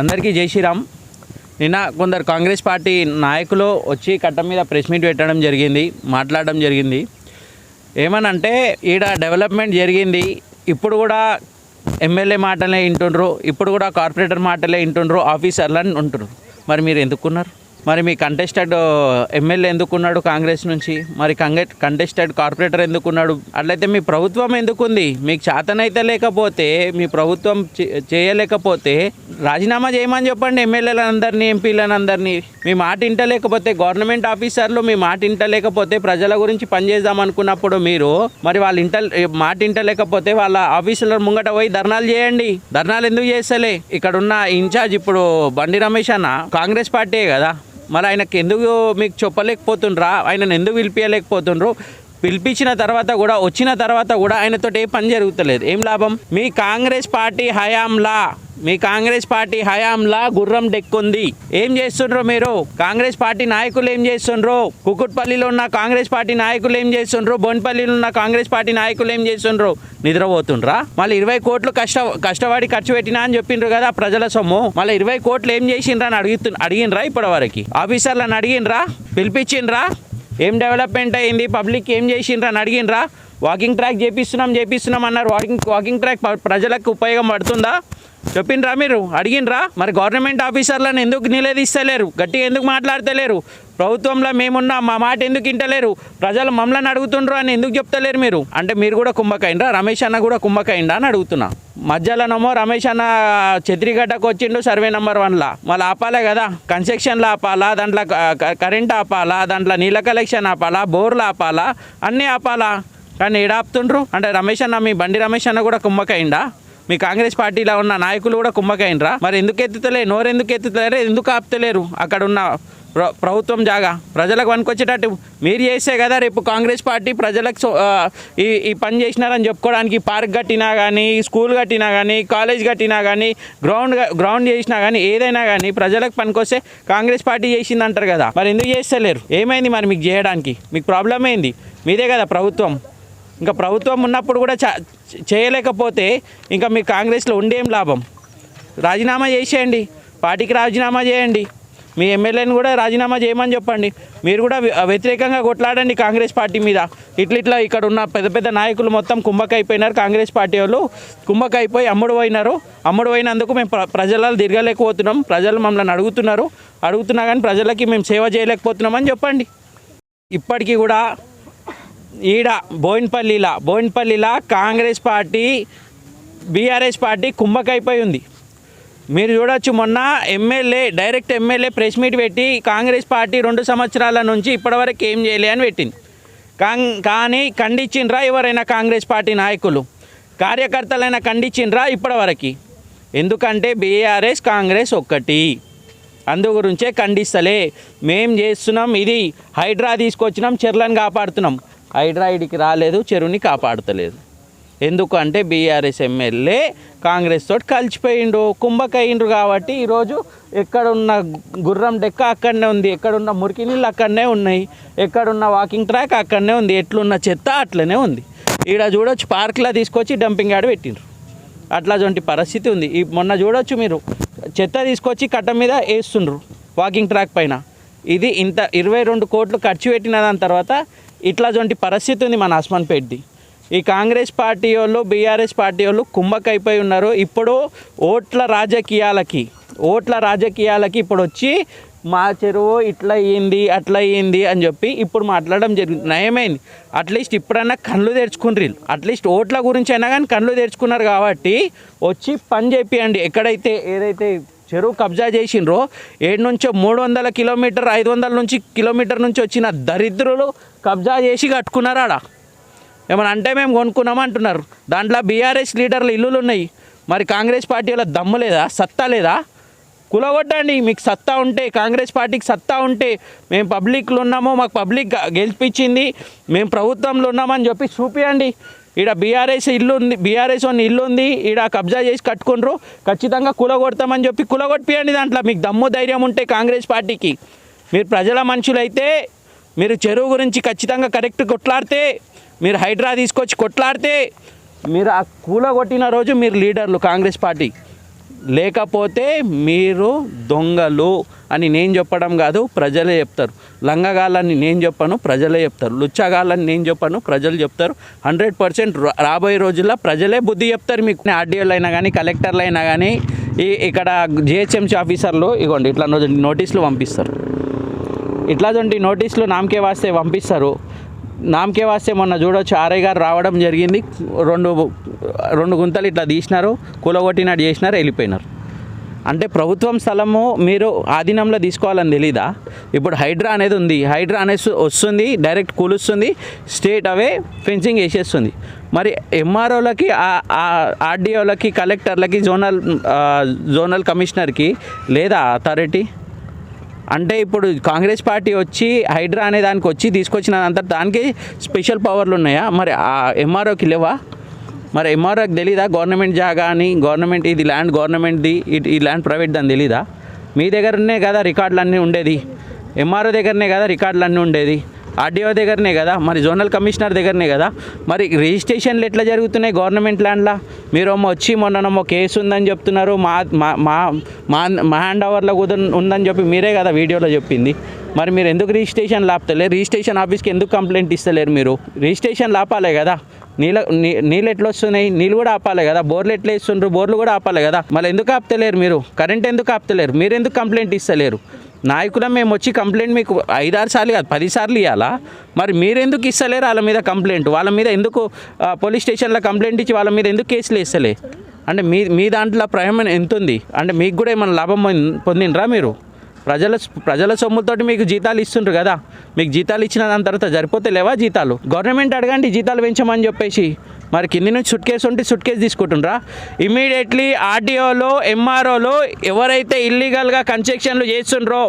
అందరికీ జై శ్రీరామ్. నిన్న కొందరు కాంగ్రెస్ పార్టీ నాయకులు వచ్చి కట్ట మీద ప్రెస్ మీట్ పెట్టడం జరిగింది మాట్లాడడం జరిగింది. ఏమనంటే ఈడ డెవలప్మెంట్ జరిగింది ఇప్పుడు కూడా ఎమ్మెల్యే మాటలే వింటుండ్రు ఇప్పుడు కూడా కార్పొరేటర్ మాటలే వింటుండ్రు ఆఫీసర్లని ఉంటుండ్రు. మరి మీరు ఎందుకున్నారు? మరి మీ కంటెస్టెడ్ ఎమ్మెల్యే ఎందుకున్నాడు కాంగ్రెస్ నుంచి? మరి కంగె కంటెస్టెడ్ కార్పొరేటర్ ఎందుకున్నాడు? అట్లయితే మీ ప్రభుత్వం ఎందుకుంది? మీకు చేతనైతే లేకపోతే మీ ప్రభుత్వం చేయలేకపోతే రాజీనామా చేయమని చెప్పండి ఎమ్మెల్యేలందరినీ ఎంపీలను మీ మాట ఇంటలేకపోతే గవర్నమెంట్ ఆఫీసర్లు మీ మాట ఇంటలేకపోతే ప్రజల గురించి పనిచేద్దాం అనుకున్నప్పుడు మీరు మరి వాళ్ళ ఇంట మాట ఇంటలేకపోతే వాళ్ళ ఆఫీసుల ముంగట పోయి ధర్నాలు చేయండి. ధర్నాలు ఎందుకు చేస్తలే? ఇక్కడ ఉన్న ఇన్ఛార్జ్ ఇప్పుడు బండి రమేష్ అన్న కాంగ్రెస్ పార్టీ కదా. మరి ఆయనకి ఎందుకు మీకు చెప్పలేకపోతుండ్రా? ఆయనను ఎందుకు పిలిపించలేకపోతుండ్రు పిలిపించిన తర్వాత కూడా వచ్చిన తర్వాత కూడా ఆయనతో ఏ పని జరుగుతలేదు. ఏం లాభం? మీ కాంగ్రెస్ పార్టీ హయాంలా. మీ కాంగ్రెస్ పార్టీ హయాంలా గుర్రం డెక్కుంది. ఏం చేస్తుండ్రో మీరు? కాంగ్రెస్ పార్టీ నాయకులు ఏం చేస్తుండ్రో? కుకుట్పల్లిలో ఉన్న కాంగ్రెస్ పార్టీ నాయకులు ఏం చేస్తుండ్రో? బొన్పల్లిలో ఉన్న కాంగ్రెస్ పార్టీ నాయకులు ఏం చేస్తుండ్రో? నిద్రపోతుండ్రా? మళ్ళీ ఇరవై కోట్లు కష్ట కష్టపడి ఖర్చు పెట్టినా అని చెప్పిండ్రు కదా ప్రజల సొమ్ము. మళ్ళీ ఇరవై కోట్లు ఏం చేసిండ్రా అని అడుగుతు అడిగినరా ఇప్పటి వరకు ఆఫీసర్లను అడిగినరా పిలిపించిండ్రా? ఏం డెవలప్మెంట్ అయింది? పబ్లిక్ ఏం చేసిండ్రా అని అడిగినరా వాకింగ్ ట్రాక్ చేపిస్తున్నాం చేపిస్తున్నాం అన్నారు. వాకింగ్ వాకింగ్ ట్రాక్ ప్రజలకు ఉపయోగం పడుతుందా? చెప్పిండ్రా మీరు? అడిగినరా మరి గవర్నమెంట్ ఆఫీసర్లను ఎందుకు నిలదీస్తలేరు? గట్టిగా ఎందుకు మాట్లాడతలేరు? ప్రభుత్వంలో మేమున్నా మా మాట ఎందుకు ఇంటలేరు ప్రజలు మమ్మల్ని అడుగుతుండ్రు అని ఎందుకు చెప్తలేరు మీరు? అంటే మీరు కూడా కుంభకైండ్రా? రమేష్ అన్న కూడా కుంభకైండా అని అడుగుతున్నా. మధ్యలోనేమో రమేష్ అన్న చెత్రిగడ్డకు వచ్చిండు సర్వే నెంబర్ వన్లా మళ్ళీ ఆపాలే కదా. కన్స్ట్రక్షన్లు ఆపాలా? దాంట్లో కరెంట్ ఆపాలా? దాంట్లో నీళ్ళ కలెక్షన్ ఆపాలా? బోర్లు ఆపాలా? అన్నీ ఆపాలా? కానీ ఏడాపుతుండ్రు అంటే రమేష్ అన్న మీ బండి రమేష్ అన్న కూడా కుంభకైండా? మీ కాంగ్రెస్ పార్టీలో ఉన్న నాయకులు కూడా కుమ్మకైనరా మరి ఎందుకు ఎత్తుతలే నోరు ఎందుకు ఎత్తుతలేరు? ఎందుకు ఆపుతలేరు? అక్కడ ఉన్న ప్ర- ప్రభుత్వం జాగా ప్రజలకు వనుకొచ్చేటట్టు మీరు చేస్తే కదా రేపు కాంగ్రెస్ పార్టీ ప్రజలకు సో- ఈ ఈ పని చేసినారని చెప్పుకోవడానికి పార్క్ కట్టినా కానీ స్కూల్ కట్టినా కానీ కాలేజ్ కట్టినా కానీ గ్రౌండ్ గ్రౌండ్ చేసినా కానీ ఏదైనా కానీ ప్రజలకు పనికొస్తే కాంగ్రెస్ పార్టీ చేసింది అంటారు కదా. మరి ఎందుకు చేస్తలేరు? ఏమైంది మరి మీకు చేయడానికి? మీకు ప్రాబ్లం ఏంది? మీదే కదా ప్రభుత్వం. ఇంకా ప్రభుత్వం ఉన్నప్పుడు కూడా చా చేయలేకపోతే ఇంకా మీ కాంగ్రెస్లో ఉండేం లాభం? రాజీనామా చేసేయండి. పార్టీకి రాజీనామా చేయండి. మీ ఎమ్మెల్యేని కూడా రాజీనామా చేయమని చెప్పండి. మీరు కూడా వ్యతిరేకంగా కొట్లాడండి కాంగ్రెస్ పార్టీ మీద. ఇట్లా ఇట్లా ఇక్కడ ఉన్న పెద్ద పెద్ద నాయకులు మొత్తం కుంభకైపోయినారు. కాంగ్రెస్ పార్టీ వాళ్ళు కుంభకైపోయి అమ్ముడు పోయినారు. అమ్ముడు పోయినందుకు మేము ప్ర తిరగలేకపోతున్నాం. ప్రజలు మమ్మల్ని అడుగుతున్నారు. అడుగుతున్నా కానీ ప్రజలకి మేము సేవ చేయలేకపోతున్నామని చెప్పండి. ఇప్పటికీ కూడా ఈడ బోయిన్పల్లిలా బోయిన్పల్లిలా కాంగ్రెస్ పార్టీ బీఆర్ఎస్ పార్టీ కుంభకైపోయి ఉంది మీరు చూడొచ్చు మొన్న MLA direct MLA press meet పెట్టి కాంగ్రెస్ పార్టీ రెండు సంవత్సరాల నుంచి ఇప్పటివరకు ఏం చేయలే అని పెట్టింది. కాం కానీ ఖండించిండ్రా ఎవరైనా కాంగ్రెస్ పార్టీ నాయకులు? కార్యకర్తలైనా ఖండించిండ్రా ఇప్పటివరకు? ఎందుకంటే బీఆర్ఎస్ కాంగ్రెస్ ఒక్కటి. అందు గురించే ఖండిస్తలే. మేం చేస్తున్నాం ఇది హైడ్రా తీసుకొచ్చినాం చెర్లను కాపాడుతున్నాం. హైడ్రా ఇడికి రాలేదు చెరువుని కాపాడతలేదు. ఎందుకంటే బీఆర్ఎస్ ఎమ్మెల్యే కాంగ్రెస్ తోటి కలిసిపోయిండు కుంభకయ్యిండ్రు కాబట్టి ఈరోజు ఎక్కడున్న గుర్రం డెక్క అక్కడనే ఉంది ఎక్కడున్న మురికి నీళ్ళు అక్కడనే ఉన్నాయి ఎక్కడున్న వాకింగ్ ట్రాక్ అక్కడనే ఉంది ఎట్లున్న చెత్త అట్లనే ఉంది. ఈడ చూడొచ్చు పార్క్లో తీసుకొచ్చి డంపింగ్ యార్డ్ పెట్టిండ్రు. అట్లాంటి పరిస్థితి ఉంది. ఈ మొన్న చూడొచ్చు మీరు చెత్త తీసుకొచ్చి కట్ట మీద వేస్తుండ్రు వాకింగ్ ట్రాక్ పైన. ఇది ఇంత ఇరవై రెండు కోట్లు ఖర్చు పెట్టిన దాని తర్వాత ఇట్లాంటి పరిస్థితి ఉంది మన హస్మన్పేట్ది ఈ కాంగ్రెస్ పార్టీ వాళ్ళు బీఆర్ఎస్ పార్టీ వాళ్ళు కుంభకైపోయి ఉన్నారు. ఇప్పుడు ఓట్ల రాజకీయాలకి ఓట్ల రాజకీయాలకి ఇప్పుడు వచ్చి మా చెరువు ఇట్లా అయ్యింది అట్లా అయ్యింది అని చెప్పి ఇప్పుడు మాట్లాడడం జరిగింది. నయమైంది. అట్లీస్ట్ ఇప్పుడన్నా కళ్ళు తెరుచుకుని అట్లీస్ట్ ఓట్ల గురించి అయినా కానీ కళ్ళు తెరుచుకున్నారు కాబట్టి వచ్చి పని చేపియండి. ఎక్కడైతే ఏదైతే చెరువు కబ్జా చేసిండ్రో ఏడు నుంచో మూడు వందల కిలోమీటర్ ఐదు వందల నుంచి కిలోమీటర్ నుంచి వచ్చిన దరిద్రులు కబ్జా చేసి కట్టుకున్నారు ఆడ. ఏమైనా అంటే మేము కొనుక్కున్నాం అంటున్నారు. దాంట్లో బీఆర్ఎస్ లీడర్లు ఇల్లులు ఉన్నాయి మరి కాంగ్రెస్ పార్టీ వాళ్ళ దమ్ము లేదా? సత్తా లేదా? కులగొట్టండి. మీకు సత్తా ఉంటే కాంగ్రెస్ పార్టీకి సత్తా ఉంటే మేము పబ్లిక్లో ఉన్నామో మాకు పబ్లిక్ గెలిపించింది మేము ప్రభుత్వంలో ఉన్నామని చెప్పి చూపియండి. ఈడ బీఆర్ఎస్ ఇల్లు ఉంది బీఆర్ఎస్ ఉన్న ఇల్లు ఉంది ఈడ కబ్జా చేసి కట్టుకుండ్రు ఖచ్చితంగా కులగొడతామని చెప్పి కులగొట్టియండి దాంట్లో. మీకు దమ్ము ధైర్యం ఉంటే కాంగ్రెస్ పార్టీకి. మీరు ప్రజల మనుషులైతే మీరు చెరువు గురించి ఖచ్చితంగా కరెక్ట్ కొట్లాడితే మీరు హైడ్రా తీసుకొచ్చి కొట్లాడితే మీరు ఆ కూల కొట్టిన రోజు మీరు లీడర్లు కాంగ్రెస్ పార్టీ. లేకపోతే మీరు దొంగలు అని నేను చెప్పడం కాదు ప్రజలే చెప్తారు. లంగగాళ్ళని నేను చెప్పను ప్రజలే చెప్తారు. లుచ్చగాళ్ళని నేను చెప్పను ప్రజలు చెప్తారు. హండ్రెడ్ పర్సెంట్ రాబోయే రోజుల్లో ప్రజలే బుద్ధి చెప్తారు మీకు. ఆర్డీఓలు అయినా కానీ కలెక్టర్లు అయినా కానీ ఈ ఇక్కడ జిహెచ్ఎంసీ ఆఫీసర్లు ఇగోండి ఇట్లా నోటీసులు పంపిస్తారు. ఇట్లాంటి నోటీసులు నామకే వాస్తే పంపిస్తారు. నామకే వాస్తే మొన్న చూడొచ్చు ఆర్ఐ గారు రావడం జరిగింది. రెండు రెండు గుంతలు ఇట్లా తీసినారు కూలగొట్టినట్టు చేసినారు వెళ్ళిపోయినారు. అంటే ప్రభుత్వం స్థలము మీరు ఆధీనంలో తీసుకోవాలని తెలీదా? ఇప్పుడు హైడ్రా అనేది ఉంది. హైడ్రా అనేది వస్తుంది డైరెక్ట్ కూలుస్తుంది స్టేట్ అవే ఫెన్సింగ్ వేసేస్తుంది మరి ఎంఆర్ఓలకి ఆర్డీఓలకి కలెక్టర్లకి జోనల్ జోనల్ కమిషనర్కి లేదా అథారిటీ? అంటే ఇప్పుడు కాంగ్రెస్ పార్టీ వచ్చి హైడ్రా అనే దానికి వచ్చి తీసుకొచ్చిన అంతా దానికి స్పెషల్ పవర్లు ఉన్నాయా? మరి ఆ ఎంఆర్ఓకి లేవా? మరి ఎంఆర్ఓకి తెలీదా? గవర్నమెంట్ జాగా అని గవర్నమెంట్ ఇది ల్యాండ్ గవర్నమెంట్ది ఈ ల్యాండ్ ప్రైవేట్ అని తెలీదా? మీ దగ్గరనే కదా రికార్డులు అన్నీ ఉండేది. ఎంఆర్ఓ దగ్గరనే కదా రికార్డులు అన్నీ ఉండేది. ఆర్డీఓ దగ్గరనే కదా? మరి జోనల్ కమిషనర్ దగ్గరనే కదా? మరి రిజిస్ట్రేషన్లు ఎట్లా జరుగుతున్నాయి గవర్నమెంట్ ల్యాండ్లా? మీరు వచ్చి మొన్ననమ్మో కేసు ఉందని చెప్తున్నారు మా మా మా మా హ్యాండ్ ఓవర్లో కూడా ఉందని చెప్పి మీరే కదా వీడియోలో చెప్పింది. మరి మీరు ఎందుకు రిజిస్ట్రేషన్ లాపుతలేరు? రిజిస్ట్రేషన్ ఆఫీస్కి ఎందుకు కంప్లైంట్ ఇస్తలేరు మీరు? రిజిస్ట్రేషన్ లాపాలే కదా? నీళ్ళ నీ- నీళ్ళు ఎట్లా వస్తున్నాయి నీళ్ళు కూడా ఆపాలి కదా. బోర్లు ఎట్లా ఇస్తుండ్రు. బోర్లు కూడా ఆపాలి కదా. మళ్ళీ ఎందుకు ఆపుతలేరు మీరు? కరెంట్ ఎందుకు ఆపుతలేరు? మీరు ఎందుకు కంప్లైంట్ ఇస్తలేరు? నాయకులం మేము వచ్చి కంప్లైంట్ మీకు ఐదారు సార్లు కాదు పది సార్లు ఇవ్వాలా మరి మీరు ఎందుకు ఇస్తలేరు వాళ్ళ మీద కంప్లైంట్? వాళ్ళ మీద ఎందుకు పోలీస్ స్టేషన్లో కంప్లైంట్ ఇచ్చి వాళ్ళ మీద ఎందుకు కేసులు వేస్తలే? అంటే మీ మీ దాంట్లో ప్రయాణం ఎంత ఉంది అంటే మీకు కూడా ఏమైనా లాభం పొందినరా మీరు? ప్రజల ప్రజల సొమ్ముతోటి మీకు జీతాలు ఇస్తుండ్రు కదా. మీకు జీతాలు ఇచ్చిన దాని తర్వాత సరిపోతే లేవా జీతాలు? గవర్నమెంట్ అడగండి జీతాలు పెంచమని చెప్పేసి. మరి కింది నుంచి సుట్ కేసు ఉంటే సుట్ కేసు తీసుకుంటుండ్రా. ఇమీడియట్లీ ఆర్టీఓలో ఎంఆర్ఓలో ఎవరైతే ఇల్లీగల్గా కన్స్ట్రక్షన్లు చేస్తుండ్రో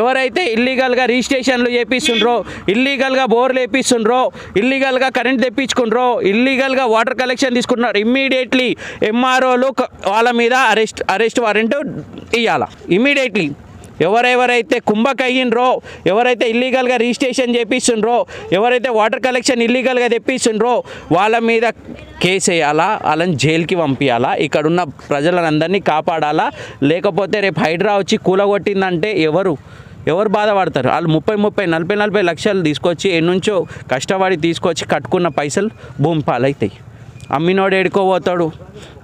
ఎవరైతే ఇల్లీగల్గా రిజిస్ట్రేషన్లు చేపిస్తుండ్రో ఇల్లీగల్గా బోర్లు వేపిస్తుండ్రో ఇల్లీగల్గా కరెంట్ తెప్పించుకుండ్రో ఇల్లీగల్గా వాటర్ కలెక్షన్ తీసుకుంటున్నారు. ఇమ్మీడియట్లీ ఎంఆర్ఓలు వాళ్ళ మీద అరెస్ట్ అరెస్ట్ వారెంట్ ఇవ్వాలా ఇమీడియట్లీ ఎవరెవరైతే కుంభక్ అయ్యిండ్రో ఎవరైతే ఇల్లీగల్గా రిజిస్ట్రేషన్ చేపిస్తుండ్రో ఎవరైతే వాటర్ కలెక్షన్ ఇల్లీగల్గా తెప్పిస్తుండ్రో వాళ్ళ మీద కేసు వేయాలా? వాళ్ళని జైలుకి పంపించాలా ఇక్కడున్న ప్రజలందరినీ కాపాడాలా? లేకపోతే రేపు హైడ్రా వచ్చి కూలగొట్టిందంటే ఎవరు? ఎవరు బాధపడతారు? వాళ్ళు ముప్పై ముప్పై నలభై నలభై లక్షలు తీసుకొచ్చి ఎన్నుంచో కష్టపడి తీసుకొచ్చి కట్టుకున్న పైసలు భూమి పాలవుతాయి అమ్మినోడు ఏడుకోపోతాడు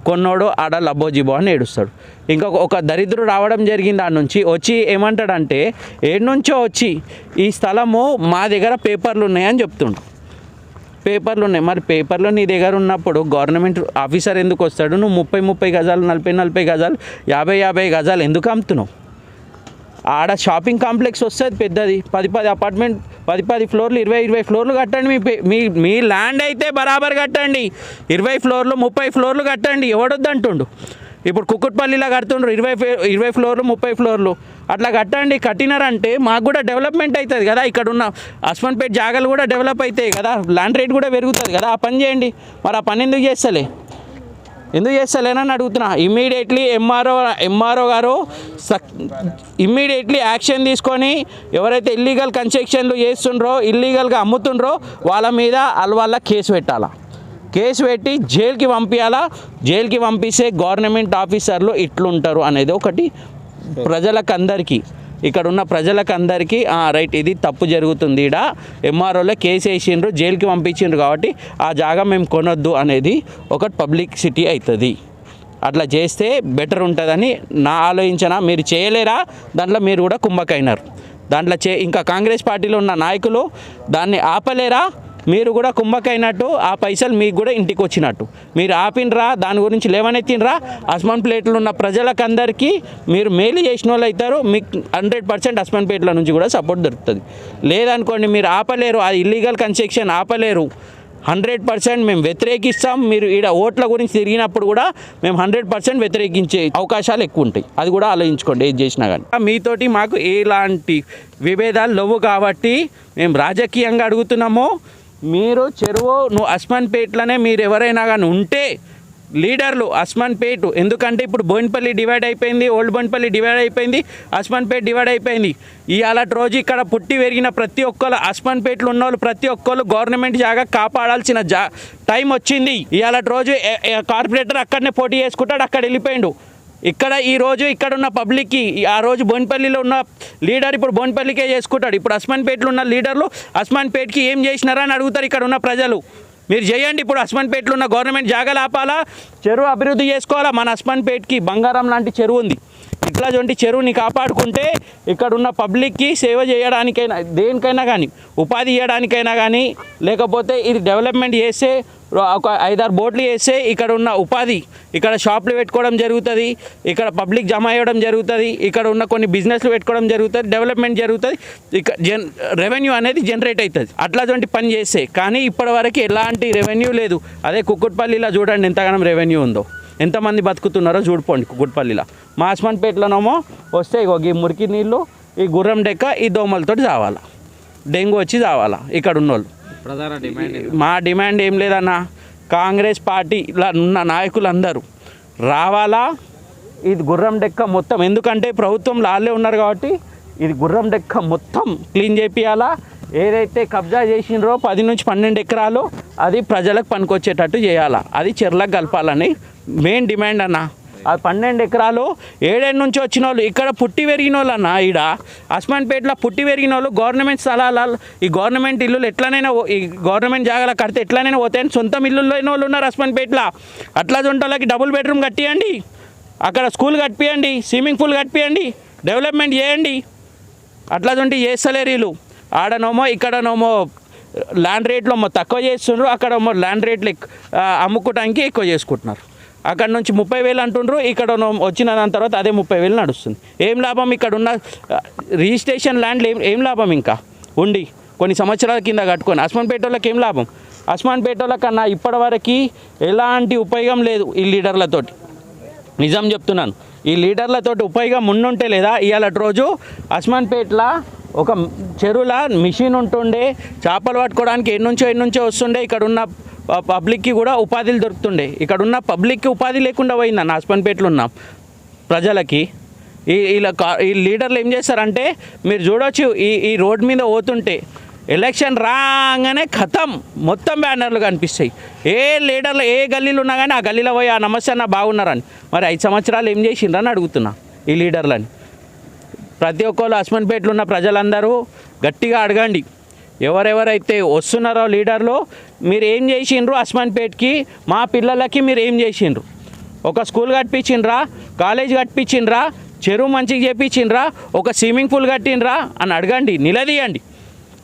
కొన్నోడు ఆడ లబ్బో అని ఏడుస్తాడు. ఇంకా ఒక దరిద్రుడు రావడం జరిగింది ఆ నుంచి వచ్చి ఏమంటాడంటే ఏడు నుంచో వచ్చి ఈ స్థలము మా దగ్గర పేపర్లు ఉన్నాయని చెప్తుండు. పేపర్లు ఉన్నాయి. మరి పేపర్లు నీ దగ్గర ఉన్నప్పుడు గవర్నమెంట్ ఆఫీసర్ ఎందుకు వస్తాడు? నువ్వు ముప్పై ముప్పై గజాలు నలభై నలభై గజాలు యాభై యాభై గజాలు ఎందుకు అమ్ముతున్నావు? ఆడ షాపింగ్ కాంప్లెక్స్ వస్తుంది పెద్దది. పది పది అపార్ట్మెంట్ పది పది ఫ్లోర్లు ఇరవై ఇరవై ఫ్లోర్లు కట్టండి మీ మీ మీ ల్యాండ్ అయితే బరాబర్ కట్టండి. ఇరవై ఫ్లోర్లు ముప్పై ఫ్లోర్లు కట్టండి. ఎవడొద్దంటుండు ఇప్పుడు కుక్కుట్పల్లిలా కడుతుండ్రు ఇరవై ఇరవై ఫ్లోర్లు ముప్పై ఫ్లోర్లు. అట్లా కట్టండి కట్టినారంటే మాకు కూడా డెవలప్మెంట్ అవుతుంది కదా. ఇక్కడ ఉన్న అస్మన్పేట జాగాలు కూడా డెవలప్ అవుతాయి కదా. ల్యాండ్ రేట్ కూడా పెరుగుతుంది కదా. ఆ పని చేయండి. మరి ఆ పని ఎందుకు చేస్తలే? ఎందుకు చేస్తలేనని అడుగుతున్నా. ఇమ్మీడియట్లీ ఎంఆర్ఓ ఎంఆర్ఓ గారు ఇమ్మీడియట్లీ యాక్షన్ తీసుకొని ఎవరైతే ఇల్లీగల్ కన్స్ట్రక్షన్లు చేస్తుండ్రో ఇల్లీగల్గా అమ్ముతుండ్రో వాళ్ళ మీద వాళ్ళ కేసు పెట్టాలా? కేసు పెట్టి జైలుకి పంపించాలా జైలుకి పంపిస్తే గవర్నమెంట్ ఆఫీసర్లు ఇట్లుంటారు అనేది ఒకటి ప్రజలకు అందరికీ ఇక్కడ ఉన్న ప్రజలకు అందరికీ "ఆ, రైట్ ఇది తప్పు జరుగుతుంది ఈడ. ఎంఆర్ఓలో కేసు వేసిండ్రు జైలుకి పంపించిండ్రు కాబట్టి ఆ జాగా మేము కొనొద్దు అనేది ఒకటి పబ్లిసిటీ అవుతుంది అట్లా చేస్తే బెటర్ ఉంటుందని నా ఆలోచించిన మీరు చేయలేరా? దాంట్లో మీరు కూడా కుంభకైనారు. దాంట్లో చే ఇంకా కాంగ్రెస్ పార్టీలో ఉన్న నాయకులు దాన్ని ఆపలేరా? మీరు కూడా కుంభకైనట్టు ఆ పైసలు మీకు కూడా ఇంటికి వచ్చినట్టు. మీరు ఆపినరా దాని గురించి లేవనెత్తినరా అస్మాన్ ప్లేట్లు ఉన్న ప్రజలకందరికీ మీరు మేలు చేసిన వాళ్ళు అవుతారు మీకు హండ్రెడ్ పర్సెంట్ అస్మాన్ ప్లేట్ల నుంచి కూడా సపోర్ట్ దొరుకుతుంది. లేదనుకోండి మీరు ఆపలేరు ఆ ఇల్లీగల్ కన్స్ట్రక్షన్ ఆపలేరు. హండ్రెడ్ పర్సెంట్ మేము వ్యతిరేకిస్తాం మీరు ఈడ ఓట్ల గురించి తిరిగినప్పుడు కూడా మేము హండ్రెడ్ పర్సెంట్ వ్యతిరేకించే అవకాశాలు ఎక్కువ ఉంటాయి. అది కూడా ఆలోచించుకోండి ఏది చేసినా కానీ మీతోటి మాకు ఎలాంటి విభేదాలు లేవు కాబట్టి మేము రాజకీయంగా అడుగుతున్నాము మీరు చెరువు నువ్వు అస్మాన్పేట్లోనే మీరు ఎవరైనా కానీ ఉంటే లీడర్లు అస్మాన్పేట్ ఎందుకంటే ఇప్పుడు బోయినపల్లి డివైడ్ అయిపోయింది ఓల్డ్ బోయినపల్లి డివైడ్ అయిపోయింది అస్మాన్పేట్ డివైడ్ అయిపోయింది. ఇవాళ రోజు ఇక్కడ పుట్టి పెరిగిన ప్రతి ఒక్కరు అస్మాన్పేటలో ఉన్న వాళ్ళు ప్రతి ఒక్కరు గవర్నమెంట్ జాగా కాపాడాల్సిన జా టైం వచ్చింది. ఇవాళ రోజు కార్పొరేటర్ అక్కడనే పోటీ చేసుకుంటాడు అక్కడ వెళ్ళిపోయిండు. ఇక్కడ ఈ రోజు ఇక్కడ ఉన్న పబ్లిక్కి ఆ రోజు బోన్పల్లిలో ఉన్న లీడర్ ఇప్పుడు బోన్పల్లికే చేసుకుంటాడు. ఇప్పుడు అస్మాన్పేటలో ఉన్న లీడర్లు అస్మాన్పేట్కి ఏం చేసినారా అని అడుగుతారు ఇక్కడ ఉన్న ప్రజలు. మీరు చేయండి ఇప్పుడు అస్మాన్పేటలో ఉన్న గవర్నమెంట్ జాగాలు ఆపాలా? చెరువు అభివృద్ధి చేసుకోవాలా? మన అస్మాన్పేట్కి బంగారం లాంటి చెరువు ఉంది. ఇట్లా వంటి చెరువుని కాపాడుకుంటే ఇక్కడ ఉన్న పబ్లిక్కి సేవ చేయడానికైనా దేనికైనా కానీ ఉపాధి ఇవ్వడానికైనా కానీ లేకపోతే ఇది డెవలప్మెంట్ చేస్తే ఒక ఐదారు బోట్లు వేస్తే ఇక్కడ ఉన్న ఉపాధి ఇక్కడ షాపులు పెట్టుకోవడం జరుగుతుంది ఇక్కడ పబ్లిక్ జమ అయ్యడం జరుగుతుంది ఇక్కడ ఉన్న కొన్ని బిజినెస్లు పెట్టుకోవడం జరుగుతుంది డెవలప్మెంట్ జరుగుతుంది ఇక జన్ రెవెన్యూ అనేది జనరేట్ అవుతుంది అట్లాంటి పని చేస్తే కానీ ఇప్పటివరకు ఎలాంటి రెవెన్యూ లేదు. అదే కుక్కుట్పల్లిలో చూడండి ఎంతగానో రెవెన్యూ ఉందో. ఎంతమంది బతుకుతున్నారో చూడుకోండి కుక్కుట్పల్లిలో. మాస్మన్ హస్బెండ్పేటలోనేమో వస్తే ఇగో ఈ మురికి నీళ్ళు ఈ గుర్రం డెక్క ఈ దోమలతోటి చావాలా. డెంగ్యూ వచ్చి చావాలా ఇక్కడ ఉన్నోళ్ళు మా డిమాండ్ ఏం లేదన్న. కాంగ్రెస్ పార్టీలో ఉన్న నాయకులందరూ రావాలా? ఇది గుర్రం డెక్క మొత్తం. ఎందుకంటే ప్రభుత్వంలో వాళ్ళే ఉన్నారు కాబట్టి ఇది గుర్రం డెక్క మొత్తం క్లీన్ చేపియాలా? ఏదైతే కబ్జా చేసినరో పది నుంచి పన్నెండు ఎకరాలు అది ప్రజలకు పనికొచ్చేటట్టు చేయాలా? అది చెర్లకు కలపాలని మెయిన్ డిమాండ్ అన్న. ఆ పన్నెండు ఎకరాలు ఏడేడు నుంచి వచ్చిన వాళ్ళు ఇక్కడ పుట్టి పెరిగిన వాళ్ళు అన్న ఈడ అస్మాన్పేటలో పుట్టి పెరిగిన వాళ్ళు గవర్నమెంట్ స్థలాల ఈ గవర్నమెంట్ ఇల్లులు ఎట్లనైనా ఈ గవర్నమెంట్ జాగాలో కడితే ఎట్లనైనా పోతాయని సొంతం ఇల్లుల్లో లేని వాళ్ళు ఉన్నారు అస్మాన్పేటలో అట్లా వాళ్ళకి డబుల్ బెడ్రూమ్ కట్టియండి అక్కడ స్కూల్ కట్టియండి స్విమ్మింగ్ పూల్ కట్టియండి డెవలప్మెంట్ చేయండి. అట్లా ఉంటే చేస్తలేరు వీళ్ళు. ఆడనోమో ఇక్కడనోమో ల్యాండ్ రేట్లో తక్కువ చేస్తున్నారు అక్కడ ల్యాండ్ రేట్లు అమ్ముకోవడానికి ఎక్కువ చేసుకుంటున్నారు. అక్కడ నుంచి ముప్పై వేలు అంటుండ్రు ఇక్కడ వచ్చిన దాని తర్వాత అదే ముప్పై వేలు నడుస్తుంది. ఏం లాభం ఇక్కడ ఉన్న రిజిస్ట్రేషన్ ల్యాండ్లు ఏం ఏం లాభం ఇంకా? ఉండి కొన్ని సంవత్సరాల కింద కట్టుకొని. అస్మాన్పేట వాళ్ళకి ఏం లాభం? అస్మాన్పేట వాళ్ళ కన్నా ఇప్పటివరకు ఎలాంటి ఉపయోగం లేదు ఈ లీడర్లతోటి. నిజం చెప్తున్నాను. ఈ లీడర్లతోటి ఉపయోగం ఉండుంటే లేదా? ఇవాళ రోజు అస్మాన్పేటలో ఒక చెరువుల మిషన్ ఉంటుండే చేపలు పట్టుకోవడానికి ఎన్నుంచో ఎన్నుంచో వస్తుండే ఇక్కడ ఉన్న పబ్లిక్కి కూడా ఉపాధులు దొరుకుతుండే. ఇక్కడ ఉన్న పబ్లిక్కి ఉపాధి లేకుండా పోయిందన్న హస్బెండ్పేటలో ఉన్నాం ప్రజలకి. ఈ ఇలా కా- ఈ లీడర్లు ఏం చేస్తారంటే మీరు చూడవచ్చు ఈ ఈ రోడ్ మీద పోతుంటే ఎలక్షన్ రాగానే ఖతం మొత్తం బ్యానర్లు కనిపిస్తాయి. ఏ లీడర్లు ఏ గల్లీలు ఉన్నా కానీ ఆ గల్లీలో పోయి ఆ నమస్తే అన్న బాగున్నారని. మరి ఐదు సంవత్సరాలు ఏం చేసిండ్రని అడుగుతున్నా ఈ లీడర్లని. ప్రతి ఒక్కళ్ళు హస్బెండ్పేటలో ఉన్న ప్రజలందరూ గట్టిగా అడగండి. ఎవరెవరైతే వస్తున్నారో లీడర్లో మీరు ఏం చేసిండ్రు అస్మాన్పేట్కి? మా పిల్లలకి మీరు ఏం చేసిండ్రు? ఒక స్కూల్ కట్టించిండ్రా? కాలేజ్ కట్టించిండ్రా? చెరువు మంచిగా చేపించిండ్రా? ఒక స్విమ్మింగ్ పూల్ కట్టిండ్రా? అని అడగండి నిలదీయండి.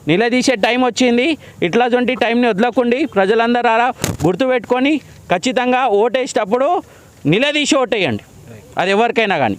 నిలదీసే టైం వచ్చింది. ఇట్లా టైంని వదలకండి. ప్రజలందరూ గుర్తుపెట్టుకొని ఖచ్చితంగా ఓటేసేటప్పుడు నిలదీసి ఓటేయండి. అది ఎవరికైనా కానీ.